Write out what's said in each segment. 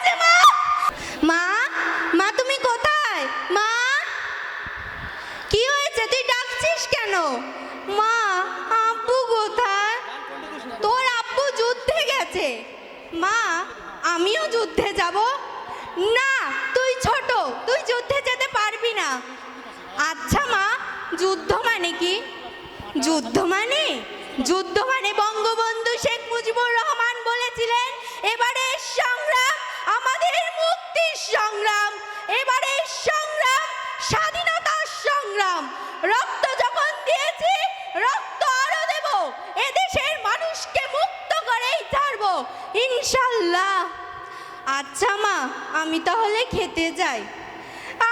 হয়েছে মা? মা মা, তুমি কোথায়? মা? কি হয়েছে? তুই ডাকছিস কেন? মা, আব্বু কোথায়? তোর আব্বু যুদ্ধে গেছে। মা, আমিও যুদ্ধে যাব। না, তুই ছোট, তুই যুদ্ধে যেতে পারবি না। আচ্ছা মা, যুদ্ধ মানে কি? যুদ্ধ মানে? যুদ্ধ মানে সংগ্রাম, এবারে সংগ্রাম স্বাধীনতার সংগ্রাম। রক্ত যখন দিয়েছি, রক্ত আরও দেব। এদেশের মানুষকে মুক্ত করেই ছাড়বো। ইনশাল্লাহ। আচ্ছা মা, আমি তাহলে খেতে যাই।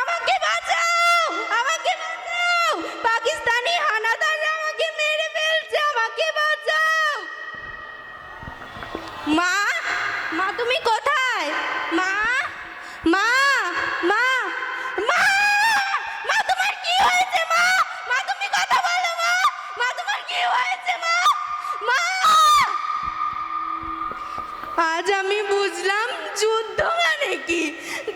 আমাকে বাঁচাও! আমাকে বাঁচাও! পাকিস্তানি হানাদাররা আমাকে মেরে ফেলছে। আমাকে বাঁচাও! মা মা তুমি কোথায়? মা মা মা মা মা, তোমার কি হয়েছে, মা? মা, তুমি কথা বলো, মা। মা, তোমার কি হয়েছে, মা? মা, আজ আমি বুঝলাম যুদ্ধ মানে কি?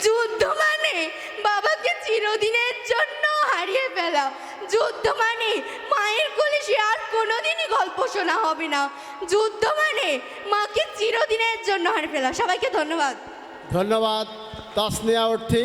যুদ্ধ মানে বাবাকে চিরদিনের জন্য হারিয়ে ফেলা। যুদ্ধ মানে মায়ের কোলে সে আর কোনোদিনই গল্প শোনা হবে না। যুদ্ধ মানে মাকে চিরদিনের জন্য হারিয়ে ফেলা। সবাইকে ধন্যবাদ। ধন্যবাদ। তাসনিয়া অর্থী